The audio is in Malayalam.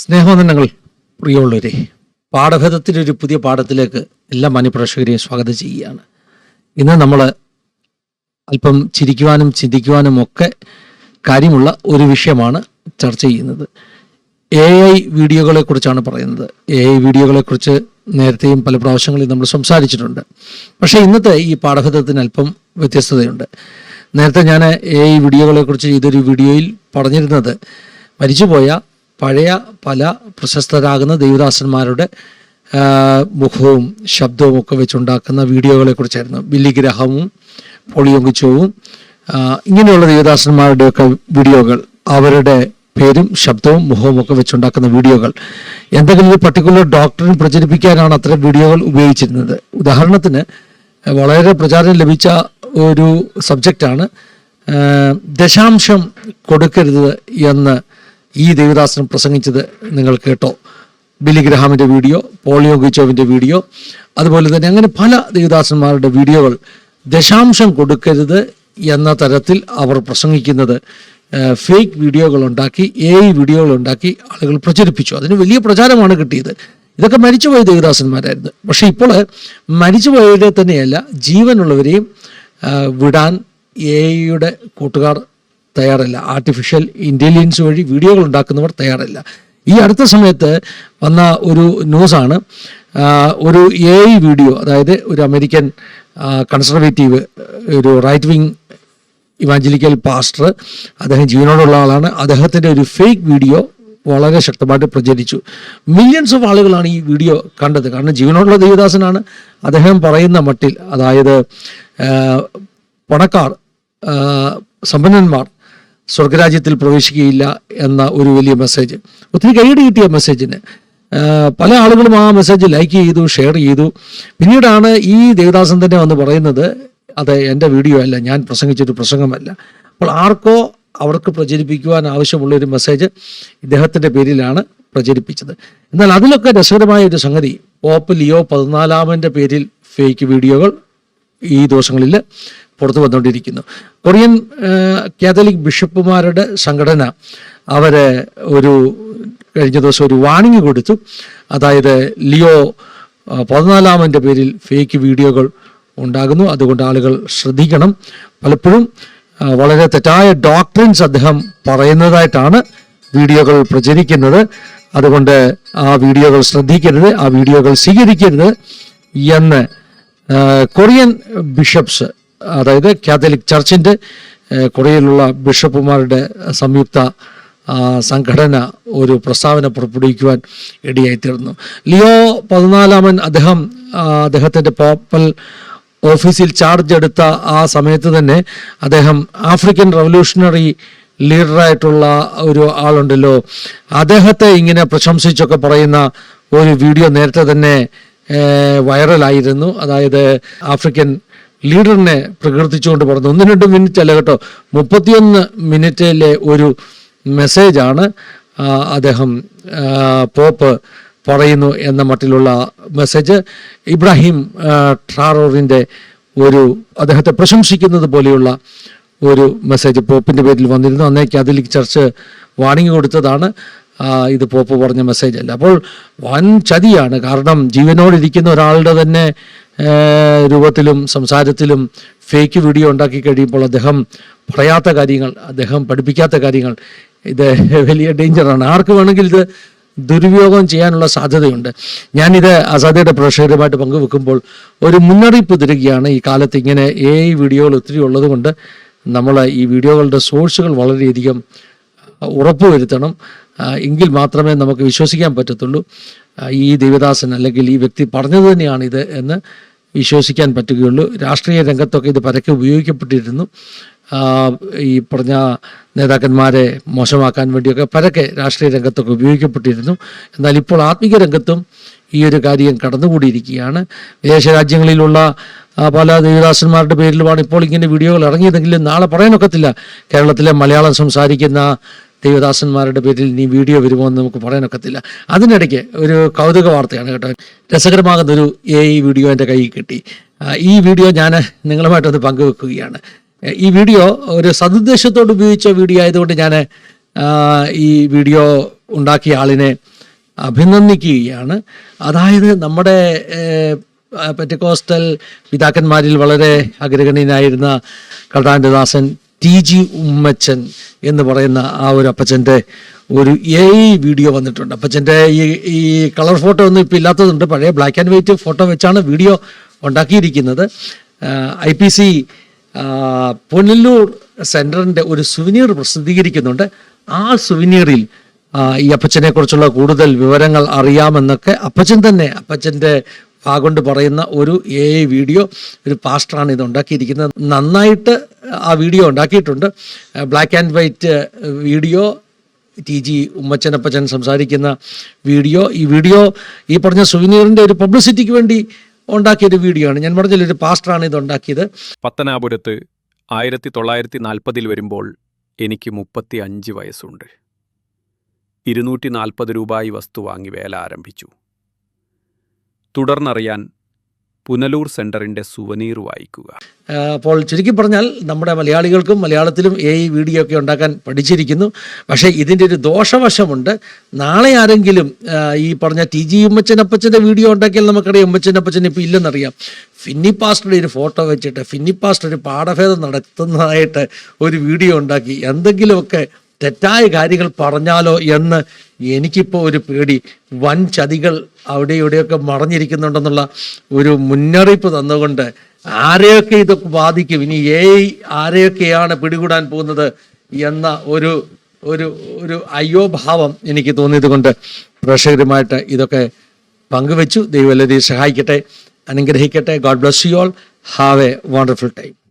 സ്നേഹവന്ദനങ്ങൾ പ്രിയമുള്ളവരെ. പാഠഭേദത്തിന്റെ ഒരു പുതിയ പാഠത്തിലേക്ക് എല്ലാ മാന്യപ്രേക്ഷകരെയും സ്വാഗതം ചെയ്യുകയാണ്. ഇന്ന് നമ്മൾ അല്പം ചിരിക്കുവാനും ചിന്തിക്കുവാനും ഒക്കെ കാര്യമുള്ള ഒരു വിഷയമാണ് ചർച്ച ചെയ്യുന്നത്. എ ഐ വീഡിയോകളെ കുറിച്ചാണ് പറയുന്നത്. എ ഐ വീഡിയോകളെ കുറിച്ച് നേരത്തെയും പല പ്രാവശ്യങ്ങളിൽ നമ്മൾ സംസാരിച്ചിട്ടുണ്ട്. പക്ഷേ ഇന്നത്തെ ഈ പാഠഭേദത്തിന് അല്പം വ്യത്യസ്തതയുണ്ട്. നേരത്തെ ഞാൻ എ ഐ വീഡിയോകളെ കുറിച്ച് ചെയ്തൊരു വീഡിയോയിൽ പറഞ്ഞിരുന്നത് മരിച്ചുപോയ പഴയ പല പ്രശസ്തരാകുന്ന ദേവദാസന്മാരുടെ മുഖവും ശബ്ദവും ഒക്കെ വെച്ചുണ്ടാക്കുന്ന വീഡിയോകളെ കുറിച്ചായിരുന്നു. ബില്ലി ഗ്രഹവും പൊളിയൊങ്കിച്ചവും ഇങ്ങനെയുള്ള ദേവദാസന്മാരുടെയൊക്കെ വീഡിയോകൾ അവരുടെ പേരും ശബ്ദവും മുഖവും ഒക്കെ വെച്ചുണ്ടാക്കുന്ന വീഡിയോകൾ. എന്തെങ്കിലും ഒരു പർട്ടിക്കുലർ ഡോക്ടറിനെ പ്രചരിപ്പിക്കാനാണ് അത്തരം വീഡിയോകൾ ഉപയോഗിച്ചിരുന്നത്. ഉദാഹരണത്തിന് വളരെ പ്രചാരം ലഭിച്ച ഒരു സബ്ജക്റ്റാണ് ദശാംശം കൊടുക്കരുത് എന്ന് ഈ ദേവദാസൻ പ്രസംഗിച്ചത് നിങ്ങൾ കേട്ടോ. ബിലി ഗ്രഹാമിന്റെ വീഡിയോ പോളിയോ ഗിച്ചോവിന്റെ വീഡിയോ അതുപോലെ തന്നെ അങ്ങനെ പല ദേവദാസന്മാരുടെ വീഡിയോകൾ ദശാംശം കൊടുക്കരുത് എന്ന തരത്തിൽ അവർ പ്രസംഗിക്കുന്നത്. ഫേക്ക് വീഡിയോകൾ ഉണ്ടാക്കി എ വീഡിയോകൾ ഉണ്ടാക്കി ആളുകൾ പ്രചരിപ്പിച്ചു. അതിന് വലിയ പ്രചാരമാണ് കിട്ടിയത്. ഇതൊക്കെ മരിച്ചുപോയ ദേവദാസന്മാരായിരുന്നു. പക്ഷേ ഇപ്പോൾ മരിച്ചുപോയവരെ തന്നെയല്ല ജീവനുള്ളവരെയും വിടാൻ എ ഐയുടെ കൂട്ടുകാർ തയ്യാറല്ല. ആർട്ടിഫിഷ്യൽ ഇന്റലിജൻസ് വഴി വീഡിയോകൾ ഉണ്ടാക്കുന്നവർ തയ്യാറല്ല. ഈ അടുത്ത സമയത്ത് വന്ന ഒരു ന്യൂസാണ്. ഒരു എ ഐ വീഡിയോ അതായത് ഒരു അമേരിക്കൻ കൺസർവേറ്റീവ് ഒരു റൈറ്റ് വിങ് ഇവാഞ്ചലിക്കൽ പാസ്റ്റർ അദ്ദേഹം ജീവനോടുള്ള ആളാണ്. അദ്ദേഹത്തിന്റെ ഒരു ഫേക്ക് വീഡിയോ വളരെ ശക്തമായിട്ട് പ്രചരിച്ചു. മില്യൺസ് ഓഫ് ആളുകളാണ് ഈ വീഡിയോ കണ്ടത്. കാരണം ജീവനോടുള്ള ദേവദാസനാണ്. അദ്ദേഹം പറയുന്ന മട്ടിൽ അതായത് പണക്കാർ സമ്പന്നന്മാർ സ്വർഗരാജ്യത്തിൽ പ്രവേശിക്കുകയില്ല എന്ന ഒരു വലിയ മെസ്സേജ് ഒത്തിരി കൈയടി കിട്ടിയ മെസ്സേജിന് പല ആളുകളും ആ മെസ്സേജ് ലൈക്ക് ചെയ്തു ഷെയർ ചെയ്തു. പിന്നീടാണ് ഈ ദേവദാസൻ തന്നെ വന്ന് പറയുന്നത് അത് എന്റെ വീഡിയോ അല്ല ഞാൻ പ്രസംഗിച്ചൊരു പ്രസംഗമല്ല. അപ്പോൾ ആർക്കോ അവർക്ക് പ്രചരിപ്പിക്കുവാൻ ആവശ്യമുള്ള ഒരു മെസ്സേജ് ഇദ്ദേഹത്തിന്റെ പേരിലാണ് പ്രചരിപ്പിച്ചത്. എന്നാൽ അതിലൊക്കെ രസകരമായ ഒരു സംഗതി പോപ്പ് ലിയോ പതിനാലാമന്റെ പേരിൽ ഫേക്ക് വീഡിയോകൾ ഈ ദിവസങ്ങളിൽ പുറത്തു വന്നുകൊണ്ടിരിക്കുന്നു. കൊറിയൻ കാത്തലിക് ബിഷപ്പുമാരുടെ സംഘടന അവരെ ഒരു കഴിഞ്ഞ ദിവസം ഒരു വാണിംഗ് കൊടുത്തു. അതായത് ലിയോ പതിനാലാമന്റെ പേരിൽ ഫേക്ക് വീഡിയോകൾ ഉണ്ടാകുന്നു. അതുകൊണ്ട് ആളുകൾ ശ്രദ്ധിക്കണം. പലപ്പോഴും വളരെ തെറ്റായ ഡോക്ടറിൻസ് അദ്ദേഹം പറയുന്നതായിട്ടാണ് വീഡിയോകൾ പ്രചരിക്കുന്നത്. അതുകൊണ്ട് ആ വീഡിയോകൾ ശ്രദ്ധിക്കരുത് ആ വീഡിയോകൾ സ്വീകരിക്കരുത് എന്ന് കൊറിയൻ ബിഷപ്സ് അതായത് കാത്തലിക് ചർച്ചിന്റെ കൊറിയയിലുള്ള ബിഷപ്പുമാരുടെ സംയുക്ത സംഘടന ഒരു പ്രസ്താവന പുറപ്പെടുവിക്കുവാൻ ഇടയായിത്തീർന്നു. ലിയോ പതിനാലാമൻ അദ്ദേഹം അദ്ദേഹത്തിന്റെ പോപ്പൽ ഓഫീസിൽ ചാർജ് എടുത്ത ആ സമയത്ത് തന്നെ അദ്ദേഹം ആഫ്രിക്കൻ റവല്യൂഷണറി ലീഡറായിട്ടുള്ള ഒരു ആളുണ്ടല്ലോ. അദ്ദേഹത്തെ ഇങ്ങനെ പ്രശംസിച്ചൊക്കെ പറയുന്ന ഒരു വീഡിയോ നേരത്തെ തന്നെ വൈറലായിരുന്നു. അതായത് ആഫ്രിക്കൻ ലീഡറിനെ പ്രകീർത്തിച്ചുകൊണ്ട് പറഞ്ഞു ഒന്ന് രണ്ട് മിനിറ്റ് അല്ല കേട്ടോ മുപ്പത്തിയൊന്ന് മിനിറ്റിലെ ഒരു മെസ്സേജാണ് അദ്ദേഹം പോപ്പ് പറയുന്നു എന്ന മട്ടിലുള്ള മെസ്സേജ്. ഇബ്രാഹിം ട്രാറോറിന്റെ ഒരു അദ്ദേഹത്തെ പ്രശംസിക്കുന്നത് പോലെയുള്ള ഒരു മെസ്സേജ് പോപ്പിന്റെ പേരിൽ വന്നിരുന്നു. അന്നേക്ക് അതിലേക്ക് ചർച്ച് വാണിംഗ് കൊടുത്തതാണ്. ഇത് പോപ്പ് പറഞ്ഞ മെസ്സേജ് അല്ല. അപ്പോൾ വൻ ചതിയാണ്. കാരണം ജീവനോടിരിക്കുന്ന ഒരാളുടെ തന്നെ രൂപത്തിലും സംസാരത്തിലും ഫേക്ക് വീഡിയോ ഉണ്ടാക്കി കഴിയുമ്പോൾ അദ്ദേഹം പറയാത്ത കാര്യങ്ങൾ അദ്ദേഹം പഠിപ്പിക്കാത്ത കാര്യങ്ങൾ ഇത് വലിയ ഡേഞ്ചറാണ് ആർക്ക് വേണമെങ്കിൽ ഇത് ദുരുപയോഗം ചെയ്യാനുള്ള സാധ്യതയുണ്ട്. ഞാനിത് ആസാദിയുടെ പ്രേക്ഷകരുമായിട്ട് പങ്കുവെക്കുമ്പോൾ ഒരു മുന്നറിയിപ്പ് തരികയാണ്. ഈ കാലത്ത് ഇങ്ങനെ എ വീഡിയോകൾ ഒത്തിരി ഉള്ളതുകൊണ്ട് നമ്മൾ ഈ വീഡിയോകളുടെ സോഴ്സുകൾ വളരെയധികം ഉറപ്പുവരുത്തണം വരുത്തണം. എങ്കിൽ മാത്രമേ നമുക്ക് വിശ്വസിക്കാൻ പറ്റത്തുള്ളൂ. ഈ ദേവദാസൻ അല്ലെങ്കിൽ ഈ വ്യക്തി പറഞ്ഞത് ഇത് എന്ന് വിശ്വസിക്കാൻ പറ്റുകയുള്ളൂ. രാഷ്ട്രീയ രംഗത്തൊക്കെ ഇത് പരക്കെ ഉപയോഗിക്കപ്പെട്ടിരുന്നു. ഈ പറഞ്ഞ നേതാക്കന്മാരെ മോശമാക്കാൻ വേണ്ടിയൊക്കെ പരക്കെ രാഷ്ട്രീയ രംഗത്തൊക്കെ ഉപയോഗിക്കപ്പെട്ടിരുന്നു. എന്നാൽ ഇപ്പോൾ ആത്മീക രംഗത്തും ഈ ഒരു കാര്യം കടന്നുകൂടിയിരിക്കുകയാണ്. വിദേശ രാജ്യങ്ങളിലുള്ള പല ദേവദാസന്മാരുടെ പേരിലുമാണ് ഇപ്പോൾ ഇങ്ങനെ വീഡിയോകൾ ഇറങ്ങിയതെങ്കിലും നാളെ പറയാനൊക്കത്തില്ല. കേരളത്തിലെ മലയാളം സംസാരിക്കുന്ന ദേവദാസന്മാരുടെ പേരിൽ ഇനി വീഡിയോ വരുമോ എന്ന് നമുക്ക് പറയാനൊക്കത്തില്ല. അതിനിടയ്ക്ക് ഒരു കൗതുക വാർത്തയാണ് കേട്ടോ. രസകരമാകുന്ന ഒരു എ ഐ വീഡിയോ എന്റെ കയ്യിൽ കിട്ടി. ഈ വീഡിയോ ഞാൻ നിങ്ങളുമായിട്ടൊന്ന് പങ്കുവെക്കുകയാണ്. ഈ വീഡിയോ ഒരു സതുദ്ദേശത്തോട് ഉപയോഗിച്ച വീഡിയോ ആയതുകൊണ്ട് ഞാൻ ഈ വീഡിയോ ഉണ്ടാക്കിയ ആളിനെ അഭിനന്ദിക്കുകയാണ്. അതായത് നമ്മുടെ പെറ്റക്കോസ്റ്റൽ പിതാക്കന്മാരിൽ വളരെ അഗ്രഗണ്യനായിരുന്ന കടാണ്ടദാസൻ ടി ജി ഉമ്മച്ചൻ എന്ന് പറയുന്ന ആ ഒരു അപ്പച്ചന്റെ ഒരു എ വീഡിയോ വന്നിട്ടുണ്ട്. അപ്പച്ചന്റെ ഈ ഈ കളർ ഫോട്ടോ ഒന്നും ഇപ്പോൾ ഇല്ലാത്തതുണ്ട്. പഴയ ബ്ലാക്ക് ആൻഡ് വൈറ്റ് ഫോട്ടോ വെച്ചാണ് വീഡിയോ ഉണ്ടാക്കിയിരിക്കുന്നത്. ഐ പി സി പൊന്നല്ലൂർ സെന്ററിന്റെ ഒരു സുവിനീർ പ്രസിദ്ധീകരിക്കുന്നുണ്ട്. ആ സുവിനീറിൽ ഈ അപ്പച്ചനെക്കുറിച്ചുള്ള കൂടുതൽ വിവരങ്ങൾ അറിയാമെന്നൊക്കെ അപ്പച്ചൻ തന്നെ അപ്പച്ചന്റെ ഭാഗം പറയുന്ന ഒരു എ വീഡിയോ ഒരു പാസ്റ്ററാണ് ഇത് ഉണ്ടാക്കിയിരിക്കുന്നത്. നന്നായിട്ട് ആ വീഡിയോ ഉണ്ടാക്കിയിട്ടുണ്ട്. Black and white video T G ഉമ്മച്ചനപ്പച്ചൻ സംസാരിക്കുന്ന വീഡിയോ ഈ വീഡിയോ ഈ പറഞ്ഞ സുവിനീറിന്റെ ഒരു പബ്ലിസിറ്റിക്ക് വേണ്ടി ഉണ്ടാക്കിയൊരു വീഡിയോ ആണ്. ഞാൻ പറഞ്ഞില്ല ഒരു പാസ്റ്ററാണ് ഇത് ഉണ്ടാക്കിയത്. പത്തനാപുരത്ത് ആയിരത്തി തൊള്ളായിരത്തി നാൽപ്പതിൽ വരുമ്പോൾ എനിക്ക് മുപ്പത്തി അഞ്ച് വയസ്സുണ്ട്. ഇരുന്നൂറ്റി നാൽപ്പത് രൂപ ഈ വസ്തു വാങ്ങി വേല ആരംഭിച്ചു. തുടർന്നറിയാൻ പുനലൂർ സെന്ററിന്റെ സുവനീർ വായിക്കുക. അപ്പോൾ ചുരുക്കി പറഞ്ഞാൽ നമ്മുടെ മലയാളികൾക്കും മലയാളത്തിലും എ ഐ വീഡിയോ ഒക്കെ ഉണ്ടാക്കാൻ പഠിച്ചിരിക്കുന്നു. പക്ഷേ ഇതിന്റെ ഒരു ദോഷവശമുണ്ട്. നാളെ ആരെങ്കിലും ഈ പറഞ്ഞ ടി ജി ഉമ്മച്ചനപ്പച്ചന്റെ വീഡിയോ ഉണ്ടാക്കിയാൽ നമുക്കറിയാം ഉമ്മച്ചനപ്പച്ചൻ ഇപ്പോൾ ഇല്ലെന്നറിയാം. ഫിന്നി പാസ്റ്ററുടെ ഒരു ഫോട്ടോ വെച്ചിട്ട് ഫിന്നി പാസ്റ്റർ ഒരു പാഠഭേദം നടത്തുന്നതായിട്ട് ഒരു വീഡിയോ ഉണ്ടാക്കി. എന്തെങ്കിലുമൊക്കെ തെറ്റായ കാര്യങ്ങൾ പറഞ്ഞാലോ എന്ന് എനിക്കിപ്പോൾ ഒരു പേടി. വൻ ചതികൾ അവിടെ ഇവിടെയൊക്കെ മറഞ്ഞിരിക്കുന്നുണ്ടെന്നുള്ള ഒരു മുന്നറിയിപ്പ് തന്നുകൊണ്ട് ആരെയൊക്കെ ഇതൊക്കെ ബാധിക്കും? ഇനി ഏ ആരെയൊക്കെയാണ് പിടികൂടാൻ പോകുന്നത് എന്ന ഒരു ഒരു ഒരു അയ്യോഭാവം എനിക്ക് തോന്നിയത് കൊണ്ട് പ്രേക്ഷകരുമായിട്ട് ഇതൊക്കെ പങ്കുവെച്ചു. ദൈവം എല്ലാവരെയും സഹായിക്കട്ടെ അനുഗ്രഹിക്കട്ടെ. God bless you all have a wonderful time